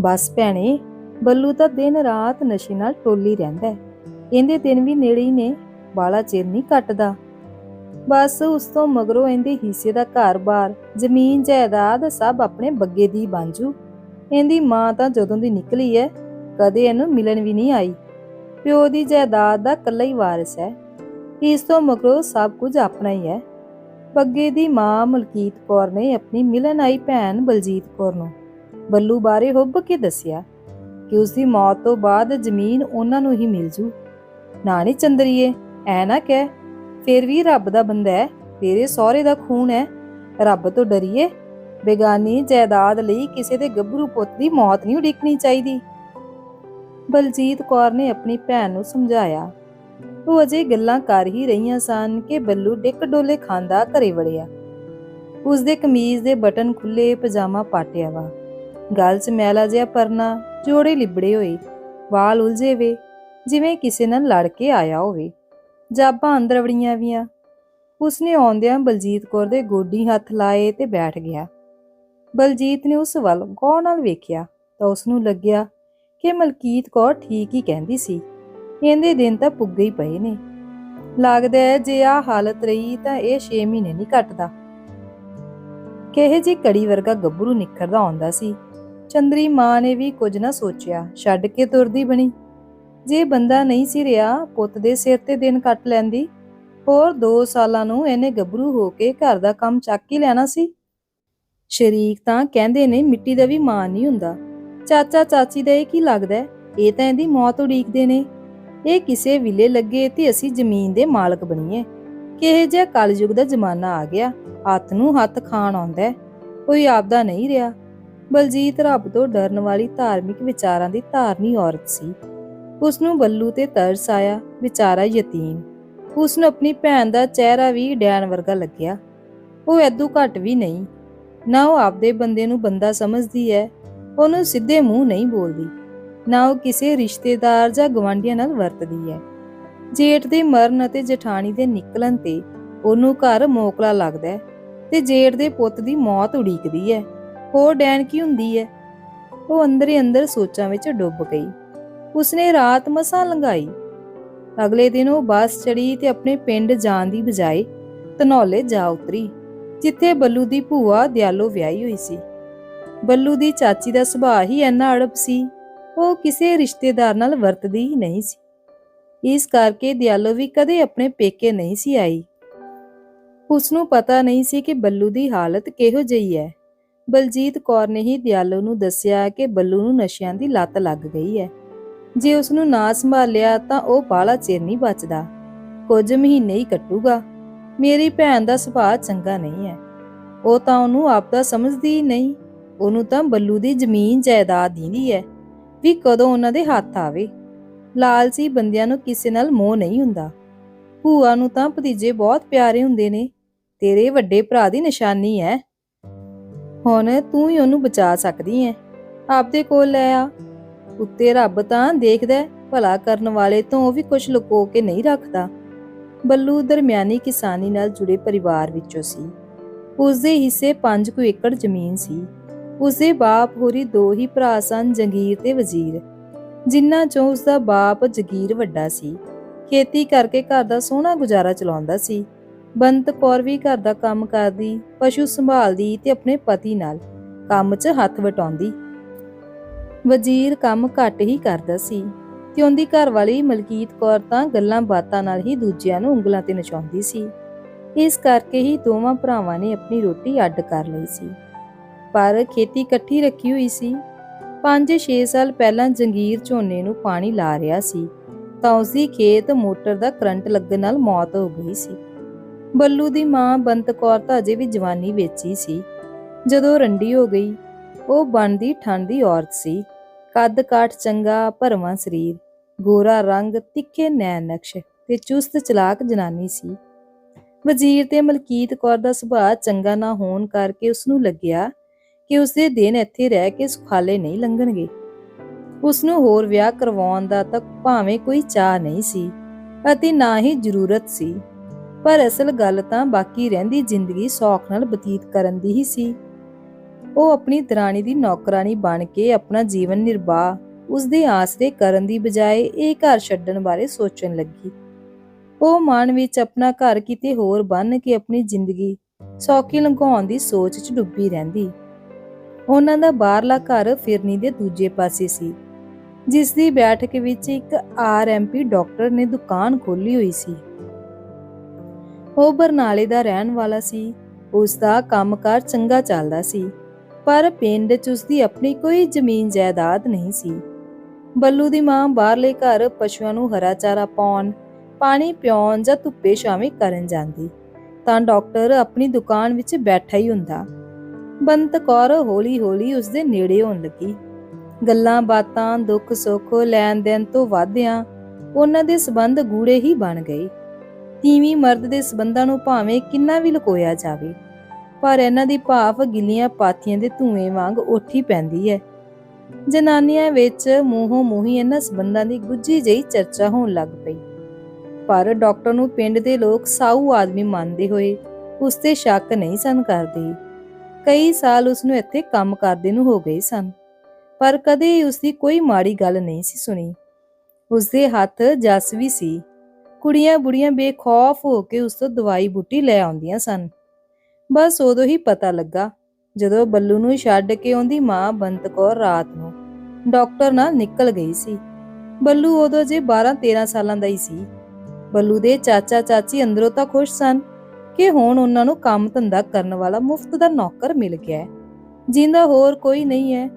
ਬਸ ਭੈਣੇ, ਬੱਲੂ ਤਾਂ ਦਿਨ ਰਾਤ ਨਸ਼ੇ ਨਾਲ ਟੋਲੀ ਰਹਿੰਦਾ ਇਹਦੇ ਦਿਨ ਵੀ ਨੇੜੇ ਹੀ ਨੇ, ਬਾਲਾ ਚਿਰ ਨਹੀਂ ਕੱਟਦਾ। ਬਸ ਉਸ ਤੋਂ ਮਗਰੋਂ ਇਹਦੇ ਹਿੱਸੇ ਦਾ ਘਰ-ਬਾਰ ਜ਼ਮੀਨ, ਜਾਇਦਾਦ ਸਭ ਆਪਣੇ ਬੱਗੇ ਦੀ ਬਾਂਝੂ ਇਹਦੀ ਮਾਂ ਤਾਂ ਜਦੋਂ ਦੀ ਨਿਕਲੀ ਹੈ ਕਦੇ ਇਹਨੂੰ ਮਿਲਣ ਵੀ ਨਹੀਂ ਆਈ। ਪਿਓ ਦੀ ਜਾਇਦਾਦ ਦਾ ਇਕੱਲਾ ਹੀ ਵਾਰਿਸ ਹੈ ਇਸ ਤੋਂ ਮਗਰੋਂ ਸਭ ਕੁਝ ਆਪਣਾ ਹੀ ਹੈ ਬੱਗੇ ਦੀ ਮਾਂ ਮਲਕੀਤ ਕੌਰ ਨੇ ਆਪਣੀ ਮਿਲਣ ਆਈ ਭੈਣ ਬਲਜੀਤ ਕੌਰ ਨੂੰ। ਬੱਲੂ ਬਾਰੇ ਹੁੱਬ ਕੇ ਦੱਸਿਆ ਕਿ ਉਸ ਦੀ ਮੌਤ ਤੋਂ ਬਾਅਦ ਜ਼ਮੀਨ ਉਹਨਾਂ ਨੂੰ ਹੀ ਮਿਲ ਜੂ। ਨਾ ਨੀ ਚੰਦਰੀਏ, ਐ ਨਾ ਕਹਿ, ਫੇਰ ਵੀ ਰੱਬ ਦਾ ਬੰਦਾ ਹੈ ਤੇਰੇ ਸਹੁਰੇ ਦਾ ਖੂਨ ਹੈ ਰੱਬ ਤੋਂ ਡਰੀਏ, ਬੇਗਾਨੀ ਜਾਇਦਾਦ ਲਈ ਕਿਸੇ ਦੇ ਗੱਭਰੂ ਪੁੱਤ ਦੀ ਮੌਤ ਨਹੀਂ ਉਡੀਕਣੀ ਚਾਹੀਦੀ। ਬਲਜੀਤ ਕੌਰ ਨੇ ਆਪਣੀ ਭੈਣ ਨੂੰ ਸਮਝਾਇਆ। ਉਹ ਅਜੇ ਗੱਲਾਂ ਕਰ ਹੀ ਰਹੀਆਂ ਸਨ ਕਿ ਬੱਲੂ ਡਿੱਕ ਡੋਲੇ ਖਾਂਦਾ ਘਰੇ ਵੜਿਆ। ਉਸ ਦੇ ਕਮੀਜ਼ ਦੇ ਬਟਨ ਖੁੱਲੇ ਪਜਾਮਾ ਪਾਟਿਆ ਵਾ। ਗਲ 'ਚ ਮੈਲਾ ਜਿਹਾ ਪਰਨਾ, ਜੋੜੇ ਲਿਬੜੇ ਹੋਏ। ਵਾਲ ਉਲਝੇ ਵੇ, ਜਿਵੇਂ ਕਿਸੇ ਨਾਲ ਲੜ ਕੇ ਆਇਆ ਹੋਵੇ। ਜਾਬਾਂ ਅੰਦਰ ਵੜੀਆਂ ਵੀਆਂ। ਉਸਨੇ ਆਉਂਦਿਆਂ ਬਲਜੀਤ ਕੌਰ ਦੇ ਗੋਡੀ ਹੱਥ ਲਾਏ ਤੇ ਬੈਠ ਗਿਆ। ਬਲਜੀਤ ਨੇ ਉਸ ਵੱਲ ਗੌਰ ਨਾਲ ਵੇਖਿਆ ਤਾਂ ਉਸ ਨੂੰ ਲੱਗਿਆ ਕਿ ਮਲਕੀਤ ਕੌਰ ਠੀਕ ਹੀ ਕਹਿੰਦੀ ਸੀ। ਇਹਦੇ ਦਿਨ ਤਾਂ ਪੁੱਗੇ ਹੀ ਪਏ ਨੇ। ਲੱਗਦਾ ਹੈ ਜੇ ਆ ਹਾਲਤ ਰਹੀ ਤਾਂ ਇਹ 6 ਮਹੀਨੇ ਨਹੀਂ ਕੱਟਦਾ ਕਿਹੇ ਜੀ ਕੜੀ ਵਰਗਾ ਗੱਭਰੂ ਨਿਖਰਦਾ ਆਉਂਦਾ ਸੀ। ਚੰਦਰੀ ਮਾਂ ਨੇ ਵੀ ਕੁਝ ਨਾ ਸੋਚਿਆ, ਛੱਡ ਕੇ ਤੁਰਦੀ ਬਣੀ। ਜੇ ਬੰਦਾ ਨਹੀਂ ਸੀ ਰਿਹਾ, ਪੁੱਤ ਦੇ ਸਿਰ ਤੇ ਦਿਨ ਕੱਟ ਲੈਂਦੀ। ਹੋਰ 2 ਸਾਲਾਂ ਨੂੰ ਇਹਨੇ ਗੱਭਰੂ ਹੋ ਕੇ ਘਰ ਦਾ ਕੰਮ ਚੱਕ ਹੀ ਲੈਣਾ ਸੀ। ਸ਼ਰੀਕ ਤਾਂ ਕਹਿੰਦੇ ਨੇ ਮਿੱਟੀ ਦਾ ਵੀ ਮਾਨ ਨਹੀਂ ਹੁੰਦਾ। ਚਾਚਾ ਚਾਚੀ ਦਾ ਇਹ ਕੀ ਲੱਗਦਾ ਇਹ ਤਾਂ ਇਹਦੀ ਮੌਤ ਉਡੀਕਦੇ ਨੇ। ਇਹ ਕਿਸੇ ਵਿਲੇ ਲੱਗੇ ਤੇ ਅਸੀਂ ਜ਼ਮੀਨ ਦੇ ਮਾਲਕ ਬਣੀਏ। ਕਿਹੇ ਜਿਹਾ ਕਲਯੁਗ ਦਾ ਜ਼ਮਾਨਾ ਆ ਗਿਆ। ਹੱਥ ਨੂੰ ਹੱਥ ਖਾਣ ਆਉਂਦਾ ਕੋਈ ਆਪਦਾ ਨਹੀਂ ਰਿਹਾ। ਬਲਜੀਤ ਰੱਬ ਤੋਂ ਡਰਨ ਵਾਲੀ ਧਾਰਮਿਕ ਵਿਚਾਰਾਂ ਦੀ ਧਾਰਨੀ ਔਰਤ ਸੀ। ਉਸ ਨੂੰ ਬੱਲੂ ਤੇ ਤਰਸ ਆਇਆ, ਵਿਚਾਰਾ ਯਤੀਮ। ਉਸ ਨੂੰ ਆਪਣੀ ਭੈਣ ਦਾ ਚਿਹਰਾ ਵੀ ਡੈਣ ਵਰਗਾ ਲੱਗਿਆ। ਉਹ ਐਦੂ ਘੱਟ ਵੀ ਨਹੀਂ। ਨਾ ਉਹ ਆਪਦੇ ਬੰਦੇ ਨੂੰ ਬੰਦਾ ਸਮਝਦੀ ਹੈ ਉਹਨੂੰ ਸਿੱਧੇ ਮੂੰਹ ਨਹੀਂ ਬੋਲਦੀ। ਨਾ ਉਹ ਕਿਸੇ ਰਿਸ਼ਤੇਦਾਰ ਜਾਂ ਗਵਾਂਢੀਆਂ ਨਾਲ ਵਰਤਦੀ ਹੈ ਜੇਠ ਦੇ ਮਰਨ ਅਤੇ ਜਠਾਣੀ ਦੇ ਨਿਕਲਣ ਤੇ ਉਹਨੂੰ ਘਰ ਮੋਕਲਾ ਲੱਗਦਾ ਤੇ ਜੇਠ ਦੇ ਪੁੱਤ ਦੀ ਮੌਤ ਉਡੀਕਦੀ ਹੈ ਹੋਰ ਡੈਣ ਕੀ ਹੁੰਦੀ ਹੈ ਉਹ ਅੰਦਰੇ ਅੰਦਰ ਸੋਚਾਂ ਵਿੱਚ ਡੁੱਬ ਗਈ। ਉਸਨੇ ਰਾਤ ਮਸਾਂ ਲੰਘਾਈ। ਅਗਲੇ ਦਿਨ ਉਹ ਬੱਸ ਚੜੀ ਤੇ ਆਪਣੇ ਪਿੰਡ ਜਾਣ ਦੀ ਬਜਾਏ ਧਨੌਲੇ ਜਾ ਉਤਰੀ, ਜਿੱਥੇ ਬੱਲੂ ਦੀ ਭੂਆ ਦਿਆਲੋ ਵਿਆਹੀ ਹੋਈ ਸੀ। ਬੱਲੂ ਦੀ ਚਾਚੀ ਦਾ ਸੁਭਾਅ ਹੀ ਇੰਨਾ ਅੜਬ ਸੀ, ਉਹ ਕਿਸੇ ਰਿਸ਼ਤੇਦਾਰ ਨਾਲ ਵਰਤਦੀ ਹੀ ਨਹੀਂ ਸੀ। ਇਸ ਕਰਕੇ ਦਿਆਲੋ ਵੀ ਕਦੇ ਆਪਣੇ ਪੇਕੇ ਨਹੀਂ ਸੀ ਆਈ। ਉਸ ਨੂੰ ਪਤਾ ਨਹੀਂ ਸੀ ਕਿ ਬੱਲੂ ਦੀ ਹਾਲਤ ਕਿਹੋ ਜਿਹੀ ਹੈ ਬਲਜੀਤ ਕੌਰ ਨੇ ਹੀ ਦਿਆਲੋ ਨੂੰ ਦੱਸਿਆ ਕਿ ਬੱਲੂ ਨੂੰ ਨਸ਼ਿਆਂ ਦੀ ਲੱਤ ਲੱਗ ਗਈ ਹੈ। ਜੇ ਉਸ ਨੂੰ ਨਾ ਸੰਭਾਲਿਆ ਤਾਂ ਉਹ ਬਾਲਾ ਚਿਰ ਨਹੀਂ ਬਚਦਾ। ਕੁਝ ਮਹੀਨੇ ਹੀ ਕੱਟੂਗਾ। ਮੇਰੀ ਭੈਣ ਦਾ ਸੁਭਾਅ ਚੰਗਾ ਨਹੀਂ ਹੈ। ਉਹ ਤਾਂ ਉਹਨੂੰ ਆਪਦਾ ਸਮਝਦੀ ਹੀ ਨਹੀਂ। ਉਹਨੂੰ ਤਾਂ ਬੱਲੂ ਦੀ ਜ਼ਮੀਨ ਜਾਇਦਾਦ ਦੀਂਦੀ ਹੈ। ਵੀ ਕਦੋਂ ਉਹਨਾਂ ਦੇ ਹੱਥ ਆਵੇ। ਲਾਲਚੀ ਬੰਦਿਆਂ ਨੂੰ ਕਿਸੇ ਨਾਲ ਮੋਹ ਨਹੀਂ ਹੁੰਦਾ। ਭੂਆ ਨੂੰ ਤਾਂ ਭਤੀਜੇ ਬਹੁਤ ਪਿਆਰੇ ਹੁੰਦੇ ਨੇ। ਤੇਰੇ ਵੱਡੇ ਭਰਾ ਦੀ ਨਿਸ਼ਾਨੀ ਹੈ। ਹੁਣ ਤੂੰ ਹੀ ਉਹਨੂੰ ਬਚਾ ਸਕਦੀ ਹੈ ਆਪਦੇ ਕੋਲ ਲੈ ਆ। ਉੱਤੇ ਰੱਬ ਤਾਂ ਦੇਖਦਾ ਭਲਾ ਕਰਨ ਵਾਲੇ ਤੋਂ ਉਹ ਵੀ ਕੁਝ ਲੁਕੋ ਕੇ ਨਹੀਂ ਰੱਖਦਾ। ਬੱਲੂ ਦਰਮਿਆਨੀ ਕਿਸਾਨੀ ਨਾਲ ਜੁੜੇ ਪਰਿਵਾਰ ਵਿੱਚੋਂ ਸੀ। ਉਸ ਦੇ ਹਿੱਸੇ 5 ਕੁ ਏਕੜ ਜ਼ਮੀਨ ਸੀ। ਉਸ ਦੇ ਬਾਪ ਹੋਰੀ ਦੋ ਹੀ ਭਰਾ ਸਨ, ਜੰਗੀਰ ਤੇ ਵਜ਼ੀਰ। ਜਿਨ੍ਹਾਂ ਚੋਂ ਉਸ ਦਾ ਬਾਪ ਜਗੀਰ ਵੱਡਾ ਸੀ। ਖੇਤੀ ਕਰਕੇ ਘਰ ਦਾ ਸੋਹਣਾ ਗੁਜ਼ਾਰਾ ਚਲਾਉਂਦਾ ਸੀ। ਬੰਤ ਕੌਰ ਵੀ ਘਰ ਦਾ ਕੰਮ ਕਰਦੀ, ਪਸ਼ੂ ਸੰਭਾਲਦੀ ਤੇ ਆਪਣੇ ਪਤੀ ਨਾਲ ਕੰਮ 'ਚ ਹੱਥ ਵਟਾਉਂਦੀ। ਵਜ਼ੀਰ ਕੰਮ ਘੱਟ ਹੀ ਕਰਦਾ ਸੀ ਤੇ ਉਹਦੀ ਘਰ ਵਾਲੀ ਮਲਕੀਤ ਕੌਰ ਤਾਂ ਗੱਲਾਂ ਬਾਤਾਂ ਨਾਲ ਹੀ ਦੂਜਿਆਂ ਨੂੰ ਉਂਗਲਾਂ ਤੇ ਨਚਾਉਂਦੀ ਸੀ। ਇਸ ਕਰਕੇ ਹੀ ਦੋਵਾਂ ਭਰਾਵਾਂ ਨੇ ਆਪਣੀ ਰੋਟੀ ਅੱਡ ਕਰ ਲਈ ਸੀ। ਪਰ ਖੇਤੀ ਇਕੱਠੀ ਰੱਖੀ ਹੋਈ ਸੀ। 5-6 ਸਾਲ ਪਹਿਲਾਂ ਜੰਗੀਰ ਝੋਨੇ ਨੂੰ ਪਾਣੀ ਲਾ ਰਿਹਾ ਸੀ, ਤਾਂ ਉਸਦੀ ਖੇਤ ਮੋਟਰ ਦਾ ਕਰੰਟ ਲੱਗਣ ਨਾਲ ਮੌਤ ਹੋ ਗਈ ਸੀ। ਬੱਲੂ ਦੀ ਮਾਂ ਬੰਤ ਕੌਰ ਤਾਂ ਅਜੇ ਵੀ ਜਵਾਨੀ ਵਿੱਚ ਹੀ ਸੀ। ਜਦੋਂ ਰੰਡੀ ਹੋ ਗਈ, ਉਹ ਬਣਦੀ ਠੰਡੀ ਔਰਤ ਸੀ। ਕੱਦ ਕਾਠ ਚੰਗਾ, ਭਰਵਾਂ ਸਰੀਰ, ਗੋਰਾ ਰੰਗ, ਤਿੱਖੇ ਨੈਣ ਨਕਸ਼ ਤੇ ਚੁਸਤ ਚਲਾਕ ਜਨਾਨੀ ਸੀ। ਵਜ਼ੀਰ ਤੇ ਮਲਕੀਤ ਕੌਰ ਦਾ ਸੁਭਾਅ ਚੰਗਾ ਨਾ ਹੋਣ ਕਰਕੇ ਉਸ ਨੂੰ ਲੱਗਿਆ ਕਿ ਉਸ ਦੇ ਦਿਨ ਇੱਥੇ ਰਹਿ ਕੇ ਸੁਖਾਲੇ ਨਹੀਂ ਲੰਘਣਗੇ। ਉਸ ਨੂੰ ਹੋਰ ਵਿਆਹ ਕਰਵਾਉਣ ਦਾ ਤਾਂ ਭਾਵੇਂ ਕੋਈ ਚਾਹ ਨਹੀਂ ਸੀ ਅਤੇ ਨਾ ਹੀ ਜ਼ਰੂਰਤ ਸੀ। ਪਰ ਅਸਲ ਗੱਲ ਤਾਂ ਬਾਕੀ ਰਹਿੰਦੀ ਜ਼ਿੰਦਗੀ ਸੌਖ ਨਾਲ ਬਤੀਤ ਕਰਨ ਦੀ ਹੀ ਸੀ। ਉਹ ਆਪਣੀ ਦਰਾਣੀ ਦੀ ਨੌਕਰਾਨੀ ਬਣ ਕੇ ਆਪਣਾ ਜੀਵਨ ਨਿਰਵਾਹ ਉਸ ਦੇ ਆਸਰੇ ਕਰਨ ਦੀ ਬਜਾਏ ਇਹ ਘਰ ਛੱਡਣ ਬਾਰੇ ਸੋਚਣ ਲੱਗੀ। ਉਹ ਮਨ ਵਿੱਚ ਆਪਣਾ ਘਰ ਕਿਤੇ ਹੋਰ ਬੰਨ ਕੇ ਆਪਣੀ ਜ਼ਿੰਦਗੀ ਸੌਖੀ ਲੰਘਾਉਣ ਦੀ ਸੋਚ 'ਚ ਡੁੱਬੀ ਰਹਿੰਦੀ। ਉਹਨਾਂ ਦਾ ਬਾਹਰਲਾ ਘਰ ਫਿਰਨੀ ਦੇ ਦੂਜੇ ਪਾਸੇ ਸੀ, ਜਿਸ ਦੀ ਬੈਠਕ ਵਿੱਚ ਇੱਕ ਆਰਐਮਪੀ ਡਾਕਟਰ ਨੇ ਦੁਕਾਨ ਖੋਲੀ ਹੋਈ ਸੀ। ਉਹ ਬਰਨਾਲੇ ਦਾ ਰਹਿਣ ਵਾਲਾ ਸੀ। ਉਸ ਦਾ ਕੰਮਕਾਰ ਚੰਗਾ ਚੱਲਦਾ ਸੀ, ਪਰ ਪਿੰਡ 'ਚ ਉਸ ਦੀ ਆਪਣੀ ਕੋਈ ਜ਼ਮੀਨ ਜਾਇਦਾਦ ਨਹੀਂ ਸੀ। ਬੱਲੂ ਦੀ ਮਾਂ ਬਾਹਰਲੇ ਘਰ ਪਸ਼ੂਆਂ ਨੂੰ ਹਰਾ ਚਾਰਾ ਪਾਉਣ, ਪਾਣੀ ਪਿਉਣ ਜਾਂ ਧੁੱਪੇ ਛਾਵੇਂ ਕਰਨ ਜਾਂਦੀ, ਤਾਂ ਡਾਕਟਰ ਆਪਣੀ ਦੁਕਾਨ ਵਿੱਚ ਬੈਠਾ ਹੀ ਹੁੰਦਾ। ਬੰਤ ਕੌਰ ਹੌਲੀ-ਹੌਲੀ ਉਸ ਦੇ ਨੇੜੇ ਹੋਣ ਲੱਗੀ। ਗੱਲਾਂ ਬਾਤਾਂ ਦੁੱਖ ਸੁੱਖ ਲੈਣ ਦੇਣ ਤੋਂ ਵਾਧਿਆਂ, ਉਹਨਾਂ ਦੇ ਸਬੰਧ ਗੂੜੇ ਹੀ ਬਣ ਗਏ। ਤੀਵੀਂ ਮਰਦ ਦੇ ਸਬੰਧਾਂ ਨੂੰ ਭਾਵੇਂ ਕਿੰਨਾ ਵੀ ਲੁਕੋਇਆ ਜਾਵੇ, ਪਰ ਇਹਨਾਂ ਦੀ ਭਾਫ ਗਿੱਲੀਆਂ ਪਾਥੀਆਂ ਦੇ ਧੂਏ ਵਾਂਗ ਉੱਠੀ ਪੈਂਦੀ ਹੈ ਜਨਾਨੀਆਂ ਵਿੱਚ ਮੂੰਹੋਂ ਮੂੰਹੀ ਇਹਨਾਂ ਸਬੰਧਾਂ ਦੀ ਗੁੱਝੀ ਜਿਹੀ ਚਰਚਾ ਹੋਣ ਲੱਗ ਪਈ। ਪਰ ਡਾਕਟਰ ਨੂੰ ਪਿੰਡ ਦੇ ਲੋਕ ਸਾਊ ਆਦਮੀ ਮੰਨਦੇ ਹੋਏ ਉਸ ਤੇ ਸ਼ੱਕ ਨਹੀਂ ਸਨ ਕਰਦੇ। ਕਈ ਸਾਲ ਉਸ ਨੂੰ ਇੱਥੇ ਕੰਮ ਕਰਦੇ ਨੂੰ ਹੋ ਗਏ ਸਨ, ਪਰ ਕਦੇ ਉਸ ਦੀ ਕੋਈ ਮਾੜੀ ਗੱਲ ਨਹੀਂ ਸੀ ਸੁਣੀ। ਉਸ ਦੇ ਹੱਥ ਜਸ ਵੀ ਸੀ। ਕੁੜੀਆਂ ਬੁੜੀਆਂ ਬੇਖੌਫ ਹੋ ਕੇ ਉਸ ਤੋਂ ਦਵਾਈ ਬੂਟੀ ਲੈ ਆਉਂਦੀਆਂ ਸਨ। ਬਸ ਉਦੋਂ ਹੀ ਪਤਾ ਲੱਗਾ, ਜਦੋਂ ਬੱਲੂ ਨੂੰ ਛੱਡ ਕੇ ਉਹਦੀ ਮਾਂ ਬੰਤ ਕੌਰ ਰਾਤ ਨੂੰ ਡਾਕਟਰ ਨਾਲ ਨਿਕਲ ਗਈ ਸੀ। ਬੱਲੂ ਉਦੋਂ ਜੇ 12 13 ਸਾਲਾਂ ਦਾ ਹੀ ਸੀ। ਬੱਲੂ ਦੇ ਚਾਚਾ ਚਾਚੀ ਅੰਦਰੋਂ ਤਾਂ ਖੁਸ਼ ਸਨ ਕਿ ਹੁਣ ਉਹਨਾਂ ਨੂੰ ਕੰਮ ਧੰਦਾ ਕਰਨ ਵਾਲਾ ਮੁਫਤ ਦਾ ਨੌਕਰ ਮਿਲ ਗਿਆ ਹੈ। ਜਿੰਦਾ ਹੋਰ ਕੋਈ ਨਹੀਂ ਹੈ।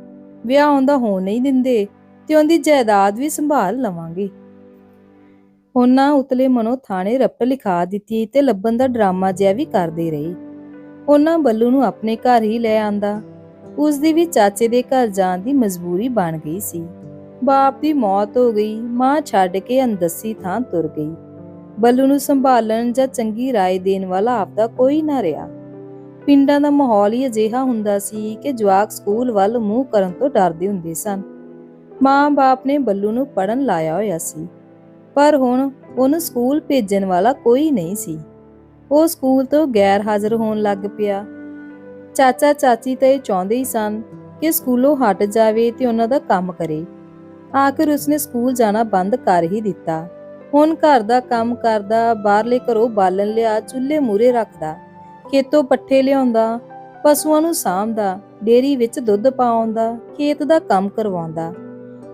ਵਿਆਹ ਹੁੰਦਾ ਹੋਣ ਨਹੀਂ ਦਿੰਦੇ ਤੇ ਉਹਦੀ ਜਾਇਦਾਦ ਵੀ ਸੰਭਾਲ ਲਵਾਂਗੇ। ਉਹਨਾਂ ਉਤਲੇ ਮਨੋ ਥਾਣੇ ਰੱਪ ਲਿਖਾ ਦਿੱਤੀ ਤੇ ਲੱਭਣ ਦਾ ਡਰਾਮਾ ਜਿਹਾ ਵੀ ਕਰਦੀ ਰਹੀ। ਉਹਨਾਂ ਬੱਲੂ ਨੂੰ ਆਪਣੇ ਘਰ ਹੀ ਲੈ ਆਂਦਾ। ਉਸ ਦੀ ਵੀ ਚਾਚੇ ਦੇ ਘਰ ਜਾਣ ਦੀ ਮਜਬੂਰੀ ਬਣ ਗਈ ਸੀ। ਬਾਪ ਦੀ ਮੌਤ ਹੋ ਗਈ, ਮਾਂ ਛੱਡ ਕੇ ਅੰਦਸੀ ਥਾਂ ਤੁਰ ਗਈ। ਬੱਲੂ ਨੂੰ ਸੰਭਾਲਣ ਜਾਂ ਚੰਗੀ ਰਾਏ ਦੇਣ ਵਾਲਾ ਆਪਦਾ ਕੋਈ ਨਾ ਰਿਹਾ। ਪਿੰਡਾਂ ਦਾ ਮਾਹੌਲ ਹੀ ਅਜਿਹਾ ਹੁੰਦਾ ਸੀ ਕਿ ਜਵਾਕ ਸਕੂਲ ਵੱਲ ਮੂੰਹ ਕਰਨ ਤੋਂ ਡਰਦੇ ਹੁੰਦੇ ਸਨ। ਮਾਂ-ਬਾਪ ਨੇ ਬੱਲੂ ਨੂੰ ਪੜਨ ਲਾਇਆ ਹੋਇਆ ਸੀ। ਪਰ ਹੁਣ ਉਹਨੂੰ ਸਕੂਲ ਭੇਜਣ ਵਾਲਾ ਕੋਈ ਨਹੀਂ ਸੀ। ਉਹ ਸਕੂਲ ਤੋਂ ਗੈਰ ਹਾਜ਼ਰ ਹੋਣ ਲੱਗ ਪਿਆ। ਚਾਚਾ ਚਾਚੀ ਤਾਂ ਇਹ ਚਾਹੁੰਦੇ ਹੀ ਸਨ ਕਿ ਸਕੂਲੋਂ ਹਟ ਜਾਵੇ ਤੇ ਉਹਨਾਂ ਦਾ ਕੰਮ ਕਰੇ। ਆਖਿਰ ਉਸਨੇ ਸਕੂਲ ਜਾਣਾ ਬੰਦ ਕਰ ਹੀ ਦਿੱਤਾ। ਹੁਣ ਘਰ ਦਾ ਕੰਮ ਕਰਦਾ, ਬਾਹਰਲੇ ਘਰੋਂ ਬਾਲਣ ਲਿਆ, ਚੁੱਲ੍ਹੇ ਮੂਰੇ ਰੱਖਦਾ, ਖੇਤੋਂ ਪੱਠੇ ਲਿਆਉਂਦਾ, ਪਸ਼ੂਆਂ ਨੂੰ ਸਾਂਭਦਾ, ਡੇਰੀ ਵਿੱਚ ਦੁੱਧ ਪਾਉਂਦਾ, ਖੇਤ ਦਾ ਕੰਮ ਕਰਵਾਉਂਦਾ।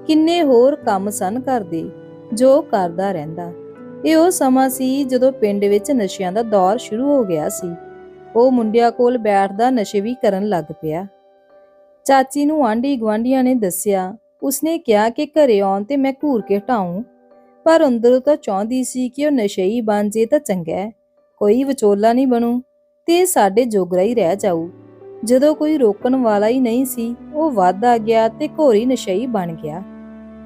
ਕਿੰਨੇ ਹੋਰ ਕੰਮ ਸਨ ਕਰਦੇ ਜੋ ਕਰਦਾ ਰਹਿੰਦਾ। ਇਹ ਉਹ ਸਮਾਂ ਸੀ ਜਦੋਂ ਪਿੰਡ ਵਿੱਚ ਨਸ਼ਿਆਂ ਦਾ ਦੌਰ ਸ਼ੁਰੂ ਹੋ ਗਿਆ ਸੀ। ਉਹ ਮੁੰਡਿਆਂ ਕੋਲ ਬੈਠਦਾ ਨਸ਼ੇ ਵੀ ਕਰਨ ਲੱਗ ਪਿਆ। ਚਾਚੀ ਨੂੰ ਆਂਢੀ ਗਵਾਂਢੀਆਂ ਨੇ ਦੱਸਿਆ, ਉਸਨੇ ਕਿਹਾ ਕਿ ਘਰੇ ਆਉਣ ਤੇ ਮੈਂ ਘੂਰ ਕੇ ਹਟਾਉਂ ਪਰ ਅੰਦਰੋਂ ਤਾਂ ਚਾਹੁੰਦੀ ਸੀ ਕਿ ਉਹ ਨਸ਼ਈ ਬਣ ਜੇ ਤਾਂ ਚੰਗਾ ਕੋਈ ਵਿਚੋਲਾ ਨਹੀਂ ਬਣੂ, ਤੇ ਸਾਡੇ ਜੋਗਰਾ ਹੀ ਰਹਿ ਜਾਊ। ਜਦੋਂ ਕੋਈ ਰੋਕਣ ਵਾਲਾ ਹੀ ਨਹੀਂ ਸੀ, ਉਹ ਵੱਧ ਆ ਗਿਆ ਤੇ ਘੋਰੀ ਨਸ਼ਈ ਬਣ ਗਿਆ।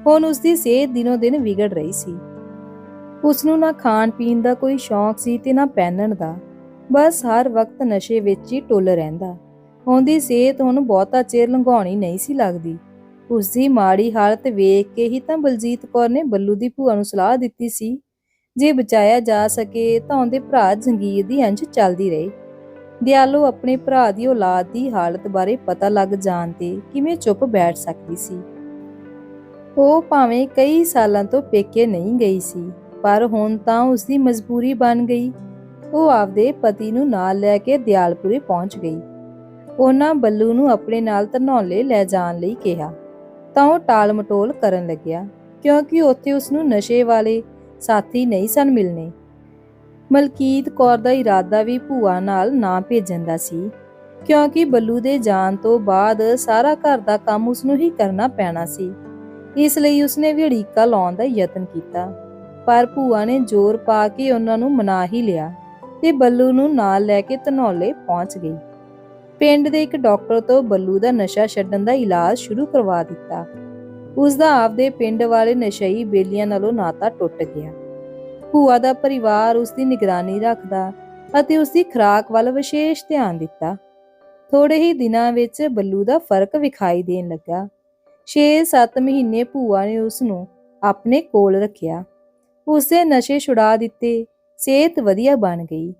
ਹੁਣ ਉਸ ਦੀ ਸਿਹਤ ਦਿਨੋ ਦਿਨ ਵਿਗੜ ਰਹੀ ਸੀ। ਉਸ ਨੂੰ ਨਾ ਖਾਣ ਪੀਣ ਦਾ ਕੋਈ ਸ਼ੌਂਕ ਸੀ ਤੇ ਨਾ ਪਹਿਨਣ ਦਾ। ਬਸ ਹਰ ਵਕਤ ਨਸ਼ੇ ਵਿੱਚ ਹੀ ਟੁੱਲ ਰਹਿੰਦਾ। ਉਹਦੀ ਸਿਹਤ ਹੁਣ ਬਹੁਤਾ ਚਿਰ ਲੰਘਾਉਣੀ ਨਹੀਂ ਸੀ ਲੱਗਦੀ। ਉਸ ਦੀ ਮਾੜੀ ਹਾਲਤ ਵੇਖ ਕੇ ਹੀ ਤਾਂ ਬਲਜੀਤ ਕੌਰ ਨੇ ਬੱਲੂ ਦੀ ਭੂਆ ਨੂੰ ਸਲਾਹ ਦਿੱਤੀ ਸੀ, ਜੇ ਬਚਾਇਆ ਜਾ ਸਕੇ ਤਾਂ ਉਹਦੇ ਭਰਾ ਜੰਗੀਰ ਦੀ ਅੰਸ਼ ਚੱਲਦੀ ਰਹੇ। ਦਿਆਲੋ ਆਪਣੇ ਭਰਾ ਦੀ ਔਲਾਦ ਦੀ ਹਾਲਤ ਬਾਰੇ ਪਤਾ ਲੱਗ ਜਾਣ ਤੇ ਕਿਵੇਂ ਚੁੱਪ ਬੈਠ ਸਕਦੀ ਸੀ। ਉਹ ਭਾਵੇਂ ਕਈ ਸਾਲਾਂ ਤੋਂ ਪੇਕੇ ਨਹੀਂ ਗਈ ਸੀ, ਪਰ ਹੁਣ ਤਾਂ ਉਸ ਦੀ ਮਜਬੂਰੀ ਬਣ ਗਈ। ਉਹ ਆਪਦੇ ਪਤੀ ਨੂੰ ਨਾਲ ਲੈ ਕੇ ਦਿਆਲਪੁਰੇ ਪਹੁੰਚ ਗਈ। ਉਹਨਾਂ ਬੱਲੂ ਨੂੰ ਆਪਣੇ ਨਾਲ ਧਨੌਲੇ ਲੈ ਜਾਣ ਲਈ ਕਿਹਾ। ਤਾਂ ਉਹ ਟਾਲ ਮਟੋਲ ਕਰਨ ਲੱਗਿਆ, ਕਿਉਂਕਿ ਉੱਥੇ ਉਸ ਨੂੰ ਨਸ਼ੇ ਵਾਲੇ ਸਾਥੀ ਨਹੀਂ ਸਨ ਮਿਲਨੇ ਮਲਕੀਤ ਕੌਰ ਦਾ ਇਰਾਦਾ ਵੀ ਭੂਆ ਨਾਲ ਨਾ ਭੇਜਣ ਦਾ ਸੀ, ਕਿਉਂਕਿ ਬੱਲੂ ਦੇ ਜਾਣ ਤੋਂ ਬਾਅਦ ਸਾਰਾ ਘਰ ਦਾ ਕੰਮ ਉਸ ਨੂੰ ਹੀ ਕਰਨਾ ਪੈਣਾ ਸੀ। ਇਸ ਲਈ ਉਸਨੇ ਵੀ ਅੜੀਕਾ ਲਾਉਣ ਦਾ ਯਤਨ ਕੀਤਾ। ਪਰ ਭੂਆ ਨੇ ਜ਼ੋਰ ਪਾ ਕੇ ਉਹਨਾਂ ਨੂੰ ਮਨਾ ਹੀ ਲਿਆ ਤੇ ਬੱਲੂ ਨੂੰ ਨਾਲ ਲੈ ਕੇ ਧਨੌਲੇ ਪਹੁੰਚ ਗਈ। ਪਿੰਡ ਦੇ ਇੱਕ ਡਾਕਟਰ ਤੋਂ ਬੱਲੂ ਦਾ ਨਸ਼ਾ ਛੱਡਣ ਦਾ ਇਲਾਜ ਸ਼ੁਰੂ ਕਰਵਾ ਦਿੱਤਾ। ਉਸ ਦਾ ਆਪਦੇ ਪਿੰਡ ਵਾਲੇ ਨਸ਼ਈ ਬੇਲੀਆਂ ਨਾਲੋਂ ਨਾਤਾ ਟੁੱਟ ਗਿਆ। ਭੂਆ ਦਾ ਪਰਿਵਾਰ ਉਸ ਦੀ ਨਿਗਰਾਨੀ ਰੱਖਦਾ ਅਤੇ ਉਸ ਦੀ ਖੁਰਾਕ ਵੱਲ ਵਿਸ਼ੇਸ਼ ਧਿਆਨ ਦਿੱਤਾ। ਥੋੜੇ ਹੀ ਦਿਨਾਂ ਵਿੱਚ ਬੱਲੂ ਦਾ ਫ਼ਰਕ ਵਿਖਾਈ ਦੇਣ ਲੱਗਾ। 6-7 ਮਹੀਨੇ ਭੂਆ ਨੇ ਉਸ ਨੂੰ ਆਪਣੇ ਕੋਲ ਰੱਖਿਆ। ਉਸੇ ਨਸ਼ੇ ਛੁਡਾ ਦਿੱਤੇ, ਸਿਹਤ ਵਧੀਆ ਬਣ ਗਈ।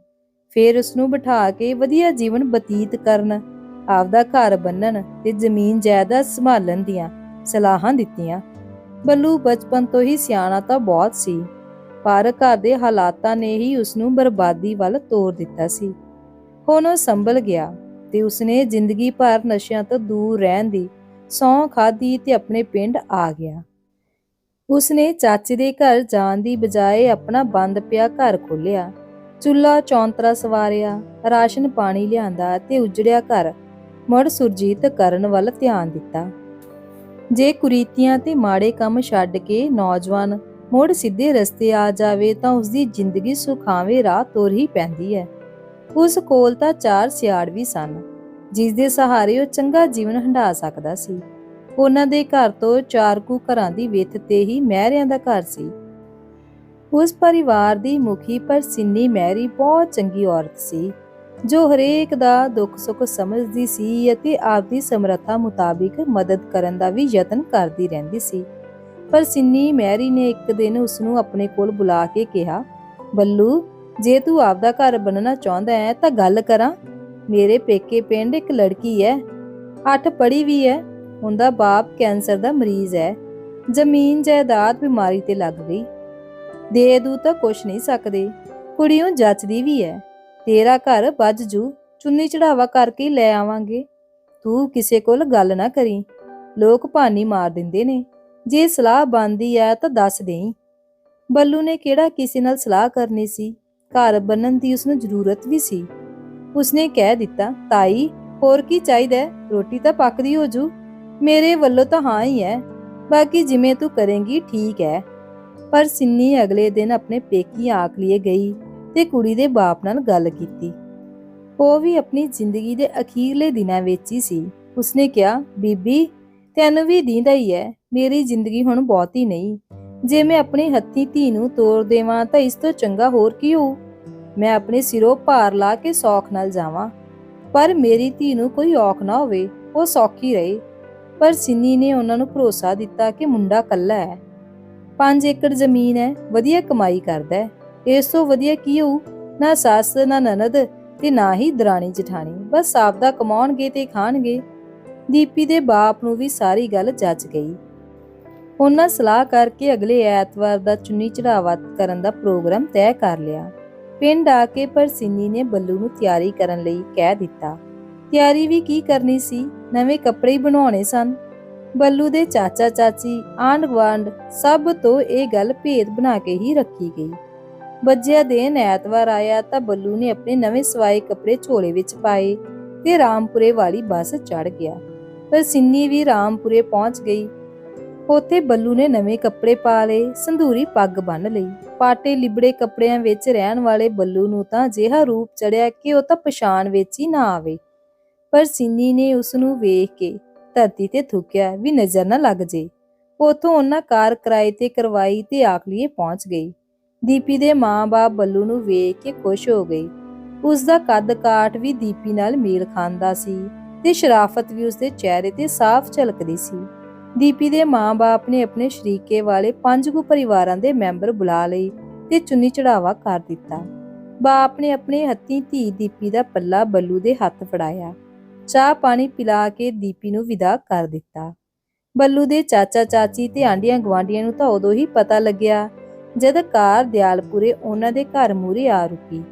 ਫਿਰ ਉਸ ਨੂੰ ਬਿਠਾ ਕੇ ਵਧੀਆ ਜੀਵਨ ਬਤੀਤ ਕਰਨ, ਆਪਦਾ ਘਰ ਬੰਨਣ ਤੇ ਜ਼ਮੀਨ ਜਾਇਦਾਦ ਸੰਭਾਲਣ ਦੀਆਂ ਸਲਾਹਾਂ ਦਿੱਤੀਆਂ। ਬੱਲੂ ਬਚਪਨ ਤੋਂ ਹੀ ਸਿਆਣਾ ਤਾਂ ਬਹੁਤ ਸੀ, ਪਰ ਘਰ ਦੇ ਹਾਲਾਤਾਂ ਨੇ ਹੀ ਉਸ ਨੂੰ ਬਰਬਾਦੀ ਵੱਲ ਤੋਰ ਦਿੱਤਾ ਸੀ। ਹੁਣ ਉਹ ਸੰਭਲ ਗਿਆ ਤੇ ਉਸਨੇ ਜ਼ਿੰਦਗੀ ਭਰ ਨਸ਼ਿਆਂ ਤੋਂ ਦੂਰ ਰਹਿਣ ਦੀ ਸਹੁੰ ਖਾਧੀ ਤੇ ਆਪਣੇ ਪਿੰਡ ਆ ਗਿਆ। ਉਸਨੇ ਚਾਚੇ ਦੇ ਘਰ ਜਾਣ ਦੀ ਬਜਾਏ ਆਪਣਾ ਬੰਦ ਪਿਆ ਘਰ ਖੋਲਿਆ ਚੁੱਲ੍ਹਾ ਚੌਂਤਰਾ ਸਵਾਰਿਆ, ਰਾਸ਼ਨ ਪਾਣੀ ਲਿਆਂਦਾ ਤੇ ਉਜੜਿਆ ਘਰ। ਮੁੜ ਸੁਰਜੀਤ ਕਰਨ ਵੱਲ ਧਿਆਨ ਦਿੱਤਾ। ਜੇ ਕੁਰੀਤੀਆਂ ਤੇ ਮਾੜੇ ਕੰਮ ਛੱਡ ਕੇ ਨੌਜਵਾਨ ਮੁੜ ਸਿੱਧੇ ਰਸਤੇ ਆ ਜਾਵੇ ਤਾਂ ਉਸਦੀ ਜ਼ਿੰਦਗੀ ਸੁਖਾਵੇਂ ਰਾਹ ਤੁਰ ਹੀ ਪੈਂਦੀ ਹੈ। ਉਸ ਕੋਲ ਤਾਂ ਚਾਰ ਸਿਆੜ ਵੀ ਸਨ। ਜਿਸ ਦੇ ਸਹਾਰੇ ਉਹ ਚੰਗਾ ਜੀਵਨ ਹੰਢਾ ਸਕਦਾ ਸੀ। ਉਹਨਾਂ ਦੇ ਘਰ ਤੋਂ ਚਾਰ ਕੁ ਘਰਾਂ ਦੀ ਵਿੱਥ ਤੇ ਹੀ ਮਹਿਰਿਆਂ ਦਾ ਘਰ ਸੀ। ਉਸ ਪਰਿਵਾਰ ਦੀ ਮੁਖੀ ਪਰ ਸਿੰਨੀ ਮਹਿਰੀ ਬਹੁਤ ਚੰਗੀ ਔਰਤ ਸੀ, ਜੋ ਹਰੇਕ ਦਾ ਦੁੱਖ ਸੁੱਖ ਸਮਝਦੀ ਸੀ ਅਤੇ ਆਪਦੀ ਸਮਰੱਥਾ ਮੁਤਾਬਿਕ ਮਦਦ ਕਰਨ ਦਾ ਵੀ ਯਤਨ ਕਰਦੀ ਰਹਿੰਦੀ ਸੀ। ਪਰ ਸਿੰਨੀ ਮੈਰੀ ਨੇ ਇੱਕ ਦਿਨ ਉਸ ਨੂੰ ਆਪਣੇ ਕੋਲ ਬੁਲਾ ਕੇ ਕਿਹਾ, ਬੱਲੂ, ਜੇ ਤੂੰ ਆਪਦਾ ਘਰ ਬਣਨਾ ਚਾਹੁੰਦਾ ਹੈ ਤਾਂ ਗੱਲ ਕਰਾਂ। ਮੇਰੇ ਪੇਕੇ ਪਿੰਡ ਇੱਕ ਲੜਕੀ ਹੈ ਅੱਠ ਪੜ੍ਹੀ ਵੀ ਹੈ ਉਹਦਾ ਬਾਪ ਕੈਂਸਰ ਦਾ ਮਰੀਜ਼ ਹੈ ਜ਼ਮੀਨ, ਜਾਇਦਾਦ ਬਿਮਾਰੀ ਤੇ ਲੱਗ ਗਈ। ਦੇ ਦੂ ਤਾਂ ਕੁਛ ਨਹੀਂ ਸਕਦੇ। ਕੁੜੀਓ ਜੱਚਦੀ ਵੀ ਹੈ ਤੇਰਾ ਘਰ ਵੱਜ ਜੂ। ਚੁੰਨੀ ਚੜਾਵਾ ਕਰਕੇ ਲੈ ਆਵਾਂਗੇ। ਤੂੰ ਕਿਸੇ ਕੋਲ ਗੱਲ ਨਾ ਕਰੀ। ਲੋਕ ਭਾਨੀ ਮਾਰ ਦਿੰਦੇ ਨੇ। ਜੇ ਸਲਾਹ ਬੰਦੀ ਆ ਤਾਂ ਦੱਸ ਦੇਈ। ਬੱਲੂ ਨੇ ਕਿਹੜਾ ਕਿਸੇ ਨਾਲ ਸਲਾਹ ਕਰਨੀ ਸੀ? ਘਰ ਬੰਨਣ ਦੀ ਉਸਨੂੰ ਜ਼ਰੂਰਤ ਵੀ ਸੀ। ਉਸਨੇ ਕਹਿ ਦਿੱਤਾ, ਤਾਈ, ਹੋਰ ਕੀ ਚਾਹੀਦਾ ਹੈ? ਰੋਟੀ ਤਾਂ ਪੱਕਦੀ ਹੋ ਜੂ। ਮੇਰੇ ਵੱਲੋਂ ਤਾਂ ਹਾਂ ਹੀ ਹੈ। ਬਾਕੀ ਜਿਵੇਂ ਤੂੰ ਕਰੇਂਗੀ, ਠੀਕ ਹੈ ਪਰ ਸਿੰਨੀ ਅਗਲੇ ਦਿਨ ਆਪਣੇ ਪੇਕੀ ਆਖ ਲਈ ਗਈ ਤੇ ਕੁੜੀ ਦੇ ਬਾਪ ਨਾਲ ਗੱਲ ਕੀਤੀ। ਉਹ ਵੀ ਆਪਣੀ ਜ਼ਿੰਦਗੀ ਦੇ ਅਖੀਰਲੇ ਦਿਨਾਂ ਵਿੱਚ ਹੀ ਸੀ। ਉਸਨੇ ਕਿਹਾ, ਬੀਬੀ, ਤੈਨੂੰ ਵੀ ਦੀਂਦਾ ਹੀ ਹੈ। ਮੇਰੀ ਜ਼ਿੰਦਗੀ ਹੁਣ ਬਹੁਤੀ ਨਹੀਂ। ਜੇ ਮੈਂ ਆਪਣੇ ਹੱਥੀ ਧੀ ਨੂੰ ਤੋਰ ਦੇਵਾਂ ਤਾਂ ਇਸ ਤੋਂ ਚੰਗਾ ਹੋਰ ਕੀ ਹੋਊ? ਮੈਂ ਆਪਣੇ ਸਿਰੋਂ ਭਾਰ ਲਾ ਕੇ ਸੌਖ ਨਾਲ ਜਾਵਾਂ। ਪਰ ਮੇਰੀ ਧੀ ਨੂੰ ਕੋਈ ਔਖ ਨਾ ਹੋਵੇ, ਉਹ ਸੌਖੀ ਰਹੇ। ਪਰ ਸਿੰਨੀ ਨੇ ਉਹਨਾਂ ਨੂੰ ਭਰੋਸਾ ਦਿੱਤਾ ਕਿ ਮੁੰਡਾ ਕੱਲਾ ਹੈ। 5 ਏਕੜ ਜ਼ਮੀਨ ਹੈ, ਵਧੀਆ ਕਮਾਈ ਕਰਦਾ ਹੈ। ਇਸ ਤੋਂ ਵਧੀਆ ਕੀ ਹੋਊ? ਨਾ ਸੱਸ, ਨਾ ਨਨਦ ਤੇ ਨਾ ਹੀ ਦਰਾਣੀ ਜਠਾਣੀ। ਬਸ ਆਪਦਾ ਕਮਾਉਣਗੇ ਤੇ ਖਾਣਗੇ। ਦੀਪੀ ਦੇ ਬਾਪ ਨੂੰ ਵੀ ਸਾਰੀ ਗੱਲ ਜੱਜ ਗਈ। ਉਹਨਾਂ ਸਲਾਹ ਕਰਕੇ ਅਗਲੇ ਐਤਵਾਰ ਦਾ ਚੁੰਨੀ ਚੜਾਵਾ ਕਰਨ ਦਾ ਪ੍ਰੋਗਰਾਮ ਤੈਅ ਕਰ ਲਿਆ। ਪਿੰਡ ਆ ਕੇ ਪਰਸੀਨੀ ਨੇ ਬੱਲੂ ਨੂੰ ਤਿਆਰੀ ਕਰਨ ਲਈ ਕਹਿ ਦਿੱਤਾ। ਤਿਆਰੀ ਵੀ ਕੀ ਕਰਨੀ ਸੀ? ਨਵੇਂ ਕੱਪੜੇ ਬਣਾਉਣੇ ਸਨ। ਬੱਲੂ ਦੇ ਚਾਚਾ ਚਾਚੀ, ਆਂਢ ਗੁਆਂਢ ਸਭ ਤੋਂ ਇਹ ਗੱਲ ਭੇਦ ਬਣਾ ਕੇ ਹੀ ਰੱਖੀ ਗਈ। ਬੱਜਿਆ ਦਿਨ ਐਤਵਾਰ ਆਇਆ ਤਾਂ ਬੱਲੂ ਨੇ ਆਪਣੇ ਨਵੇਂ ਸਵਾਏ ਕੱਪੜੇ ਝੋਲੇ ਵਿੱਚ ਪਾਏ ਤੇ ਰਾਮਪੁਰੇ ਵਾਲੀ ਬੱਸ ਚੜ ਗਿਆ। ਪਰ ਸਿੰਨੀ ਵੀ ਰਾਮਪੁਰੇ ਪਹੁੰਚ ਗਈ ਉੱਥੇ ਬੱਲੂ ਨੇ ਨਵੇਂ ਕੱਪੜੇ ਪਾ ਲਏ, ਸੰਧੂਰੀ ਪੱਗ ਬੰਨ ਲਈ। ਪਾਟੇ ਲਿਬੜੇ ਕੱਪੜਿਆਂ ਵਿੱਚ ਰਹਿਣ ਵਾਲੇ ਬੱਲੂ ਨੂੰ ਤਾਂ ਅਜਿਹਾ ਰੂਪ ਚੜਿਆ ਕਿ ਉਹ ਤਾਂ ਪਛਾਣ ਵਿੱਚ ਹੀ ਨਾ ਆਵੇ। ਪਰ ਸਿੰਨੀ ਨੇ ਉਸ ਨੂੰ ਵੇਖ ਕੇ ਧਰਤੀ ਤੇ ਥੁੱਕਿਆ ਵੀ ਨਜ਼ਰ ਨਾ ਲੱਗ ਜੇ। ਉਥੋਂ ਉਹਨਾਂ ਕਾਰ ਕਿਰਾਏ ਤੇ ਕਰਵਾਈ ਤੇ ਆਖਲੀਏ ਪਹੁੰਚ ਗਈ। ਦੀਪੀ ਦੇ ਮਾਂ-ਬਾਪ ਬੱਲੂ ਨੂੰ ਵੇਖ ਕੇ ਖੁਸ਼ ਹੋ ਗਏ। ਉਸ ਦਾ ਕੱਦ ਕਾਠ ਵੀ ਦੀਪੀ ਨਾਲ ਮੇਲ ਖਾਂਦਾ ਸੀ ਤੇ ਸ਼ਰਾਫਤ ਵੀ ਉਸ ਦੇ ਚਿਹਰੇ ਤੇ ਸਾਫ਼ ਝਲਕਦੀ ਸੀ। ਦੀਪੀ ਦੇ ਮਾਂ-ਬਾਪ ਨੇ ਆਪਣੇ ਸ਼ਰੀਕੇ ਵਾਲੇ ਪੰਜ ਕੁ ਪਰਿਵਾਰਾਂ ਦੇ ਮੈਂਬਰ ਬੁਲਾ ਲਏ ਤੇ ਚੁੰਨੀ ਚੜਾਵਾ ਕਰ ਦਿੱਤਾ। ਬਾਪ ਨੇ ਆਪਣੇ ਹੱਥੀਂ ਧੀ ਦੀਪੀ ਦਾ ਪੱਲਾ ਬੱਲੂ ਦੇ ਹੱਥ ਫੜਾਇਆ। ਚਾਹ ਪਾਣੀ ਪਿਲਾ ਕੇ ਦੀਪੀ ਨੂੰ ਵਿਦਾ ਕਰ ਦਿੱਤਾ। ਬੱਲੂ ਦੇ ਚਾਚਾ ਚਾਚੀ ਤੇ ਆਂਡੀਆਂ ਗਵਾਂਡੀਆਂ ਨੂੰ ਤਾਂ ਉਦੋਂ ਹੀ ਪਤਾ ਲੱਗਿਆ ਜਦ ਕਾਰ ਦਿਆਲਪੁਰੇ ਉਹਨਾਂ ਦੇ ਘਰ ਮੂਰੇ ਆ ਰੁਕੀ।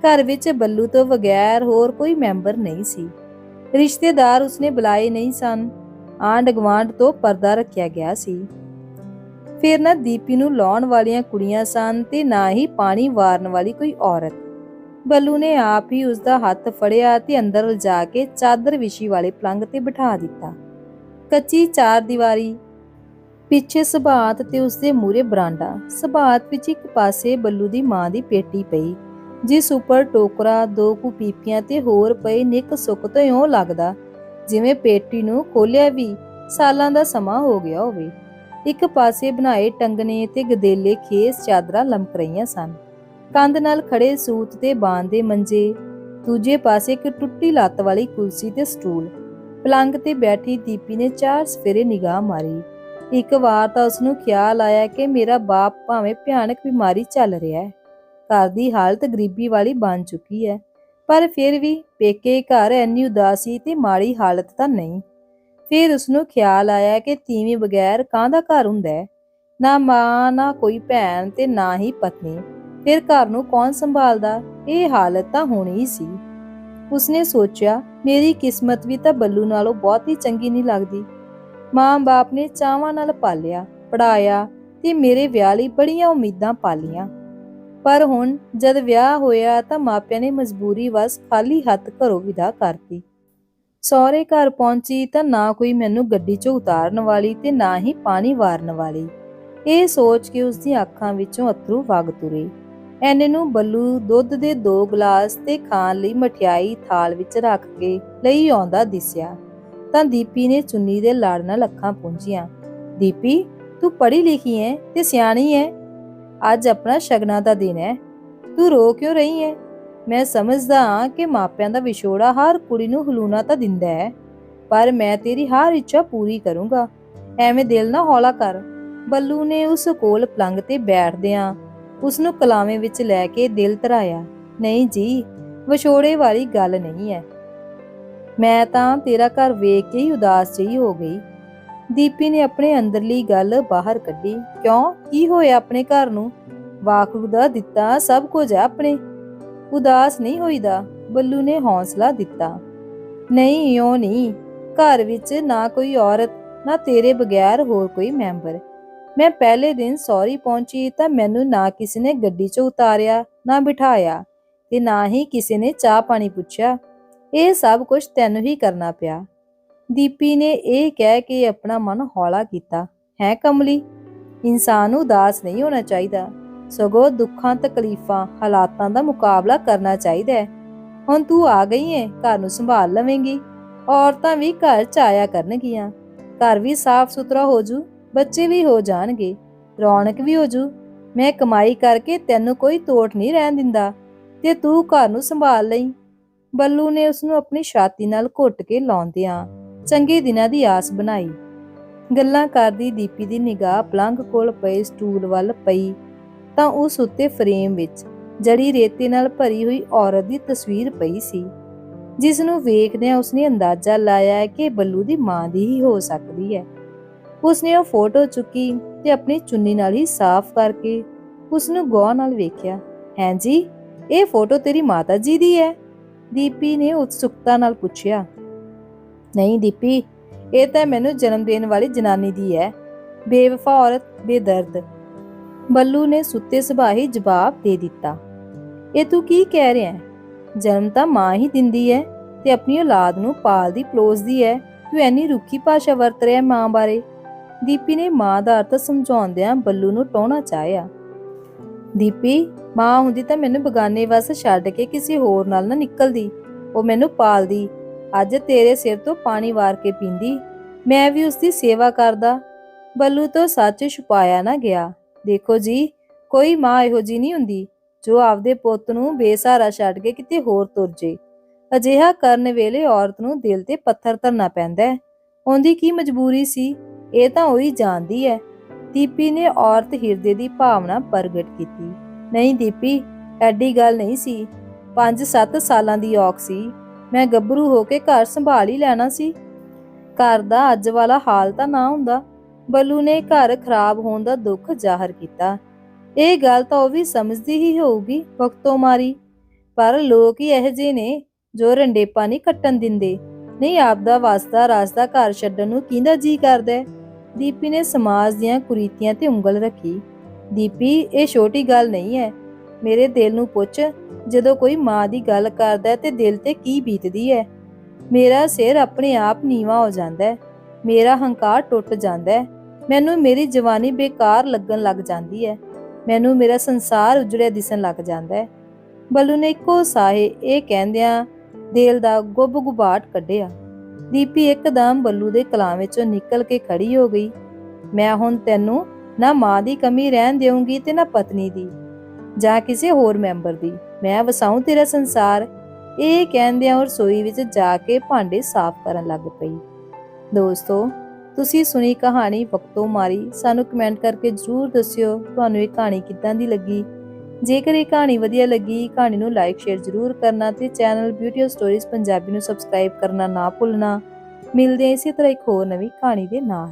ਘਰ ਵਿੱਚ ਬੱਲੂ ਤੋਂ ਬਗੈਰ ਹੋਰ ਕੋਈ ਮੈਂਬਰ ਨਹੀਂ ਸੀ। ਰਿਸ਼ਤੇਦਾਰ ਉਸਨੇ ਬੁਲਾਏ ਨਹੀਂ ਸਨ। ਆਂਢ ਗੁਆਂਢ ਤੋਂ ਪਰਦਾ ਰੱਖਿਆ ਗਿਆ ਸੀ। ਫਿਰ ਨਾ ਦੀਪੀ ਨੂੰ ਲਾਉਣ ਵਾਲੀਆਂ ਕੁੜੀਆਂ ਸਨ ਤੇ ਨਾ ਹੀ ਪਾਣੀ ਵਾਰਨ ਵਾਲੀ ਕੋਈ ਔਰਤ। ਬੱਲੂ ਨੇ ਆਪ ਹੀ ਉਸ ਦਾ ਹੱਥ ਫੜਿਆ ਤੇ ਅੰਦਰ ਲਿਜਾ ਕੇ ਚਾਦਰ ਵਿਸ਼ੀ ਵਾਲੇ ਪਲੰਗ ਤੇ ਬਿਠਾ ਦਿੱਤਾ। ਕੱਚੀ ਚਾਰ ਦੀਵਾਰੀ, ਪਿੱਛੇ ਸਬਾਤ ਤੇ ਉਸਦੇ ਮੂਰੇ ਬਰਾਂਡਾ। ਸਬਾਤ ਵਿੱਚ ਇੱਕ ਪਾਸੇ ਬੱਲੂ ਦੀ ਮਾਂ ਦੀ ਪੇਟੀ ਪਈ, ਜਿਸ ਉੱਪਰ ਟੋਕਰਾ, ਦੋ ਕੁ ਪੀਪੀਆਂ ਤੇ ਹੋਰ ਪਏ ਨਿੱਕ ਸੁੱਕ ਤੋਂ ਇਉਂ ਲੱਗਦਾ ਜਿਵੇਂ ਪੇਟੀ ਨੂੰ ਖੋਲਿਆ ਵੀ ਸਾਲਾਂ ਦਾ ਸਮਾਂ ਹੋ ਗਿਆ ਹੋਵੇ। ਇੱਕ ਪਾਸੇ ਬਣਾਏ ਟੰਗਨੇ ਤੇ ਗਦੇਲੇ ਖੇਸ ਚਾਦਰਾਂ ਲਮਕ ਰਹੀਆਂ ਸਨ। ਕੰਧ ਨਾਲ ਖੜੇ ਸੂਤ ਤੇ ਬਾਂਦੇ ਮੰਜੇ, ਦੂਜੇ ਪਾਸੇ ਇੱਕ ਟੁੱਟੀ ਲੱਤ ਵਾਲੀ ਕੁਰਸੀ ਤੇ ਸਟੂਲ। ਪਲੰਗ ਤੇ ਬੈਠੀ ਦੀਪੀ ਨੇ ਚਾਰ ਸਫੇਰੇ ਨਿਗਾਹ ਮਾਰੀ। ਇੱਕ ਵਾਰ ਤਾਂ ਉਸ ਨੂੰ ਖਿਆਲ ਆਇਆ ਕਿ ਮੇਰਾ ਬਾਪ ਭਾਵੇਂ ਭਿਆਨਕ ਬਿਮਾਰੀ ਚੱਲ ਰਿਹਾ ਹੈ। ਘਰ ਦੀ ਹਾਲਤ ਗਰੀਬੀ ਵਾਲੀ ਬਣ ਚੁੱਕੀ ਹੈ। ਪਰ ਫਿਰ ਵੀ ਪੇਕੇ ਘਰ ਐਨੀ ਉਦਾਸੀ ਤੇ ਮਾੜੀ ਹਾਲਤ ਤਾਂ ਨਹੀਂ। ਫਿਰ ਉਸਨੂੰ ਖਿਆਲ ਆਇਆ ਕਿ ਤੀਵੀਂ ਬਗੈਰ ਕਾਹਦਾ ਘਰ ਹੁੰਦਾ ਹੈ? ਨਾ ਮਾਂ, ਨਾ ਕੋਈ ਭੈਣ ਤੇ ਨਾ ਹੀ ਪਤਨੀ। ਫਿਰ ਘਰ ਨੂੰ ਕੌਣ ਸੰਭਾਲਦਾ? ਇਹ ਹਾਲਤ ਤਾਂ ਹੋਣੀ ਹੀ ਸੀ। ਉਸਨੇ ਸੋਚਿਆ, ਮੇਰੀ ਕਿਸਮਤ ਵੀ ਤਾਂ ਬੱਲੂ ਨਾਲੋਂ ਬਹੁਤ ਹੀ ਚੰਗੀ ਨਹੀਂ ਲੱਗਦੀ। ਮਾਂ-ਬਾਪ ਨੇ ਚਾਵਾਂ ਨਾਲ ਪਾਲਿਆ, ਪੜਾਇਆ ਤੇ ਮੇਰੇ ਵਿਆਹ ਲਈ ਬੜੀਆਂ ਉਮੀਦਾਂ ਪਾਲੀਆਂ। ਪਰ ਹੁਣ ਜਦ ਵਿਆਹ ਹੋਇਆ ਤਾਂ ਮਾਪਿਆਂ ਨੇ ਮਜਬੂਰੀ ਵਸ ਖਾਲੀ ਹੱਥ ਘਰੋਂ ਵਿਦਾ ਕਰਤੀ। ਸਹੁਰੇ ਘਰ ਪਹੁੰਚੀ ਤਾਂ ਨਾ ਕੋਈ ਮੈਨੂੰ ਗੱਡੀ 'ਚੋਂ ਉਤਾਰਨ ਵਾਲੀ ਤੇ ਨਾ ਹੀ ਪਾਣੀ ਵਾਰਨ ਵਾਲੀ। ਇਹ ਸੋਚ ਕੇ ਉਸ ਦੀਆਂ ਅੱਖਾਂ ਵਿੱਚੋਂ ਅਥਰੂ ਵਗ ਤੁਰੇ। ਐਨੇ ਨੂੰ ਬੱਲੂ ਦੁੱਧ ਦੇ ਦੋ ਗਲਾਸ ਤੇ ਖਾਣ ਲਈ ਮਠਿਆਈ ਥਾਲ ਵਿੱਚ ਰੱਖ ਕੇ ਲਈ ਆਉਂਦਾ ਦਿਸਿਆ। ਤਾਂ ਦੀਪੀ ਨੇ ਚੁੰਨੀ ਦੇ ਲੜ ਨਾਲ ਅੱਖਾਂ ਪੂੰਝੀਆਂ। ਦੀਪੀ, ਤੂੰ ਪੜ੍ਹੀ ਲਿਖੀ ਹੈ ਤੇ ਸਿਆਣੀ ਹੈ? ਅੱਜ ਆਪਣਾ ਸ਼ਗਨਾਂ ਦਾ ਦਿਨ ਹੈ। ਤੂੰ ਰੋ ਕਿਉਂ ਰਹੀ ਹੈ? ਮੈਂ ਸਮਝਦਾ ਹਾਂ ਕਿ ਮਾਪਿਆਂ ਦਾ ਵਿਛੋੜਾ ਹਰ ਕੁੜੀ ਨੂੰ ਹਲੂਣਾ ਤਾਂ ਦਿੰਦਾ ਹੈ। ਪਰ ਮੈਂ ਤੇਰੀ ਹਰ ਇੱਛਾ ਪੂਰੀ ਕਰੂੰਗਾ। ਐਵੇਂ ਦਿਲ ਨਾ ਹੌਲਾ ਕਰ। ਬੱਲੂ ਨੇ ਉਸ ਕੋਲ ਪਲੰਗ ਤੇ ਬੈਠਦਿਆਂ ਉਸ ਨੂੰ ਕਲਾਵੇਂ ਵਿੱਚ ਲੈ ਕੇ ਦਿਲ ਧਰਾਇਆ। ਨਹੀਂ ਜੀ, ਵਿਛੋੜੇ ਵਾਲੀ ਗੱਲ ਨਹੀਂ ਹੈ। ਮੈਂ ਤਾਂ ਤੇਰਾ ਘਰ ਵੇਖ ਕੇ ਹੀ ਉਦਾਸ ਜਿਹੀ ਹੋ ਗਈ। ਦੀਪੀ ਨੇ ਆਪਣੇ ਅੰਦਰਲੀ ਗੱਲ ਬਾਹਰ ਕੱਢੀ। ਕਿਉਂ? ਕੀ ਹੋਇਆ ਆਪਣੇ ਘਰ ਨੂੰ? ਵਾਕੂ ਦਾ ਦਿੱਤਾ, ਸਭ ਕੁਝ ਆ ਆਪਣੇ। ਉਦਾਸ ਨਹੀਂ ਹੋਈਦਾ? ਬੱਲੂ ਨੇ ਹੌਸਲਾ ਦਿੱਤਾ। ਨਹੀਂ, ਇਉਂ ਨਹੀਂ। ਘਰ ਵਿੱਚ ਨਾ ਕੋਈ ਔਰਤ, ਨਾ ਤੇਰੇ ਬਗੈਰ ਹੋਰ ਕੋਈ ਮੈਂਬਰ। ਮੈਂ ਪਹਿਲੇ ਦਿਨ ਸੌਰੀ ਪਹੁੰਚੀ ਤਾਂ ਮੈਨੂੰ ਨਾ ਕਿਸੇ ਨੇ ਗੱਡੀ 'ਚ ਉਤਾਰਿਆ, ਨਾ ਬਿਠਾਇਆ ਤੇ ਨਾ ਹੀ ਕਿਸੇ ਨੇ ਚਾਹ ਪਾਣੀ ਪੁੱਛਿਆ। ਇਹ ਸਭ ਕੁਝ ਤੈਨੂੰ ਹੀ ਕਰਨਾ ਪਿਆ। ਦੀਪੀ ਨੇ ਇਹ ਕਹਿ ਕੇ ਆਪਣਾ ਮਨ ਹੌਲਾ ਕੀਤਾ। ਹੈ ਕਮਲੀ? ਇਨਸਾਨ ਨੂੰ ਉਦਾਸ ਨਹੀਂ ਹੋਣਾ ਚਾਹੀਦਾ। ਸਗੋਂ ਦੁੱਖਾਂ, ਤਕਲੀਫਾਂ, ਹਾਲਾਤਾਂ ਦਾ ਮੁਕਾਬਲਾ ਕਰਨਾ ਚਾਹੀਦਾ ਹੈ। ਹੁਣ ਤੂੰ ਆ ਗਈ ਹੈ ਘਰ ਨੂੰ ਸੰਭਾਲ ਲਵੇਂਗੀ। ਔਰਤਾਂ ਵੀ ਘਰ ਚ ਆਇਆ ਕਰਨਗੀਆਂ। ਘਰ ਵੀ ਸਾਫ਼ ਸੁਥਰਾ ਹੋ ਜੂ, ਬੱਚੇ ਵੀ ਹੋ ਜਾਣਗੇ। ਰੌਣਕ ਵੀ ਹੋ ਜੂ। ਮੈਂ ਕਮਾਈ ਕਰਕੇ ਤੈਨੂੰ ਕੋਈ ਤੋੜ ਨਹੀਂ ਰਹਿਣ ਦਿੰਦਾ। ਤੇ ਤੂੰ ਘਰ ਨੂੰ ਸੰਭਾਲ ਲਈ। ਬੱਲੂ ਨੇ ਉਸ ਨੂੰ ਆਪਣੀ ਛਾਤੀ ਨਾਲ ਘੁੱਟ ਕੇ ਲਾਉਂਦਿਆਂ ਚੰਗੇ ਦਿਨਾਂ ਦੀ ਆਸ ਬਣਾਈ। ਗੱਲਾਂ ਕਰਦੀ ਦੀਪੀ ਦੀ ਨਿਗਾਹ ਪਲੰਘ ਕੋਲ ਪਏ ਸਟੂਲ ਵੱਲ ਪਈ, ਤਾਂ ਉਸ ਉੱਤੇ ਫਰੇਮ ਵਿੱਚ ਜੜੀ ਰੇਤੇ ਨਾਲ ਭਰੀ ਹੋਈ ਔਰਤ ਦੀ ਤਸਵੀਰ ਪਈ ਸੀ ਜਿਸ ਨੂੰ ਵੇਖਦਿਆਂ ਉਸਨੇ ਅੰਦਾਜ਼ਾ ਲਾਇਆ ਕਿ ਬੱਲੂ ਦੀ ਮਾਂ ਦੀ ਹੀ ਹੋ ਸਕਦੀ ਹੈ। ਉਸਨੇ ਉਹ ਫੋਟੋ ਚੁੱਕੀ ਤੇ ਆਪਣੀ ਚੁੰਨੀ ਨਾਲ ਹੀ ਸਾਫ਼ ਕਰਕੇ ਉਸ ਨੂੰ ਗੌਰ ਨਾਲ ਵੇਖਿਆ। ਹੈਂ ਜੀ, ਇਹ ਫੋਟੋ ਤੇਰੀ ਮਾਤਾ ਜੀ ਦੀ ਹੈ? ਦੀਪੀ ਨੇ ਉਤਸੁਕਤਾ ਨਾਲ ਪੁੱਛਿਆ। ਨਹੀਂ ਦੀਪੀ, ਇਹ ਤਾਂ ਮੈਨੂੰ ਜਨਮ ਦੇਣ ਵਾਲੀ ਜਨਾਨੀ ਦੀ ਹੈ ਬੇਵਫਾ ਔਰਤ, ਬੇਦਰਦ। ਬੱਲੂ ਨੇ ਸੁੱਤੇ ਸੁਭਾਹੀ ਜਵਾਬ ਦੇ ਦਿੱਤਾ। ਇਹ ਤੂੰ ਕੀ ਕਹਿ ਰਿਹਾ ਹੈ ਜਨਮ ਤਾਂ ਮਾਂ ਹੀ ਦਿੰਦੀ ਹੈ ਤੇ ਆਪਣੀ ਔਲਾਦ ਨੂੰ ਪਾਲਦੀ ਪਲੋਸਦੀ ਹੈ ਤੂੰ ਐਨੀ ਰੁੱਖੀ ਭਾਸ਼ਾ ਵਰਤ ਰਿਹਾ ਮਾਂ ਬਾਰੇ। ਦੀਪੀ ਨੇ ਮਾਂ ਦਾ ਅਰਥ ਸਮਝਾਉਂਦਿਆਂ ਬੱਲੂ ਨੂੰ ਟੋਣਾ ਚਾਹਿਆ। ਦੀਪੀ, ਮਾਂ ਹੁੰਦੀ ਤਾਂ ਮੈਨੂੰ ਬਗਾਨੇ ਵਸ ਛੱਡ ਕੇ ਕਿਸੇ ਹੋਰ ਨਾਲ ਨਾ ਨਿਕਲਦੀ। ਉਹ ਮੈਨੂੰ ਪਾਲਦੀ ਅੱਜ ਤੇਰੇ ਸਿਰ ਤੋਂ ਪਾਣੀ ਵਾਰ ਕੇ ਪੀਂਦੀ, ਮੈਂ ਵੀ ਉਸ ਦੀ ਸੇਵਾ ਕਰਦਾ। ਬੱਲੂ ਤੋਂ ਸੱਚ ਛੁਪਾਇਆ ਨਾ ਗਿਆ। ਦੇਖੋ ਜੀ, ਕੋਈ ਮਾਂ ਇਹੋ ਜੀ ਨਹੀਂ ਹੁੰਦੀ, ਜੋ ਆਪਦੇ ਪੁੱਤ ਨੂੰ ਬੇਸਹਾਰਾ ਛੱਡ ਕੇ ਕਿਤੇ ਹੋਰ ਤੁਰ ਜੇ। ਅਜਿਹਾ ਕਰਨ ਵੇਲੇ ਔਰਤ ਨੂੰ ਦਿਲ ਤੇ ਪੱਥਰ ਧਰਨਾ ਪੈਂਦਾ ਉਹਦੀ ਕੀ ਮਜਬੂਰੀ ਸੀ? ਇਹ ਤਾਂ ਉਹੀ ਜਾਣਦੀ ਹੈ। ਦੀਪੀ ਨੇ ਔਰਤ ਹਿਰਦੇ ਦੀ ਭਾਵਨਾ ਪ੍ਰਗਟ ਕੀਤੀ। ਨਹੀਂ ਦੀਪੀ, ਐਡੀ ਗੱਲ ਨਹੀਂ ਸੀ। 5-7 ਸਾਲਾਂ ਦੀ ਔਖ ਸੀ। ਮੈਂ ਗੱਭਰੂ ਹੋ ਕੇ ਘਰ ਸੰਭਾਲ ਹੀ ਲੈਣਾ ਸੀ। ਘਰ ਦਾ ਅੱਜ ਵਾਲਾ ਹਾਲ ਤਾਂ ਨਾ ਹੁੰਦਾ। ਬੱਲੂ ਨੇ ਘਰ ਖਰਾਬ ਹੋਣ ਦਾ ਦੁੱਖ ਜ਼ਾਹਰ ਕੀਤਾ। ਇਹ ਗੱਲ ਤਾਂ ਉਹ ਵੀ ਸਮਝਦੀ ਹੀ ਹੋਊਗੀ, ਵਕਤੋਂ ਮਾਰੀ। ਪਰ ਲੋਕ ਹੀ ਇਹੋ ਜਿਹੇ ਨੇ ਜੋ ਰੰਡੇਪਾ ਨਹੀਂ ਕੱਟਣ ਦਿੰਦੇ। ਨਹੀਂ, ਆਪਦਾ ਵਾਸਤਾ ਰਸਦਾ ਘਰ ਛੱਡਣ ਨੂੰ ਕਿਹਦਾ ਜੀ ਕਰਦਾ ਦੀਪੀ ਨੇ ਸਮਾਜ ਦੀਆਂ ਕੁਰੀਤੀਆਂ ਤੇ ਉਂਗਲ ਰੱਖੀ। ਦੀਪੀ, ਇਹ ਛੋਟੀ ਗੱਲ ਨਹੀਂ ਹੈ। ਮੇਰੇ ਦਿਲ ਨੂੰ ਪੁੱਛ ਜਦੋਂ ਕੋਈ ਮਾਂ ਦੀ ਗੱਲ ਕਰਦਾ ਹੈ ਤੇ ਦਿਲ ਤੇ ਕੀ ਬੀਤਦੀ ਹੈ? ਮੇਰਾ ਸਿਰ ਆਪਣੇ ਆਪ ਨੀਵਾ ਹੋ ਜਾਂਦਾ ਹੈ। ਮੇਰਾ ਹੰਕਾਰ ਟੁੱਟ ਜਾਂਦਾ ਹੈ। ਮੈਨੂੰ ਮੇਰੀ ਜਵਾਨੀ ਬੇਕਾਰ ਲੱਗਣ ਲੱਗ ਜਾਂਦੀ ਹੈ। ਮੈਨੂੰ ਮੇਰਾ ਸੰਸਾਰ ਉਜੜਿਆ ਦਿਸਣ ਲੱਗ ਜਾਂਦਾ ਹੈ। ਬੱਲੂ ਨੇ ਇੱਕੋ ਸਾਹੇ ਇਹ ਕਹਿੰਦਿਆਂ ਦਿਲ ਦਾ ਗੁੱਬ ਗੁਬਾਟ ਕੱਢਿਆ। ਦੀਪੀ ਇੱਕਦਮ ਬੱਲੂ ਦੇ ਕਲਾਂ ਵਿੱਚੋਂ ਨਿਕਲ ਕੇ ਖੜੀ ਹੋ ਗਈ। ਮੈਂ ਹੁਣ ਤੈਨੂੰ ਨਾ ਮਾਂ ਦੀ ਕਮੀ ਰਹਿਣ ਦੇਵਾਂਗੀ ਤੇ ਨਾ ਪਤਨੀ ਦੀ, ਜਾਂ ਕਿਸੇ ਹੋਰ ਮੈਂਬਰ ਦੀ। ਮੈਂ ਵਸਾਉਂ ਤੇਰਾ ਸੰਸਾਰ। ਇਹ ਕਹਿੰਦਿਆਂ ਉਹ ਰਸੋਈ ਵਿੱਚ ਜਾ ਕੇ ਭਾਂਡੇ ਸਾਫ਼ ਕਰਨ ਲੱਗ ਪਈ। ਦੋਸਤੋ, ਤੁਸੀਂ ਸੁਣੀ ਕਹਾਣੀ ਵਕਤੋਂ ਮਾਰੀ। ਸਾਨੂੰ ਕਮੈਂਟ ਕਰਕੇ ਜਰੂਰ ਦੱਸਿਓ ਤੁਹਾਨੂੰ ਇਹ ਕਹਾਣੀ ਕਿੱਦਾਂ ਦੀ ਲੱਗੀ। ਜੇਕਰ ਇਹ ਕਹਾਣੀ ਵਧੀਆ ਲੱਗੀ, ਕਹਾਣੀ ਨੂੰ ਲਾਈਕ ਸ਼ੇਅਰ ਜ਼ਰੂਰ ਕਰਨਾ ਤੇ ਚੈਨਲ ਬਿਊਟੀ ਸਟੋਰੀਜ਼ ਪੰਜਾਬੀ ਨੂੰ ਸਬਸਕ੍ਰਾਈਬ ਕਰਨਾ ਨਾ ਭੁੱਲਣਾ। ਮਿਲਦੇ ਹਾਂ ਇਸੇ ਤਰ੍ਹਾਂ ਇੱਕ ਹੋਰ ਨਵੀਂ ਕਹਾਣੀ ਦੇ ਨਾਲ।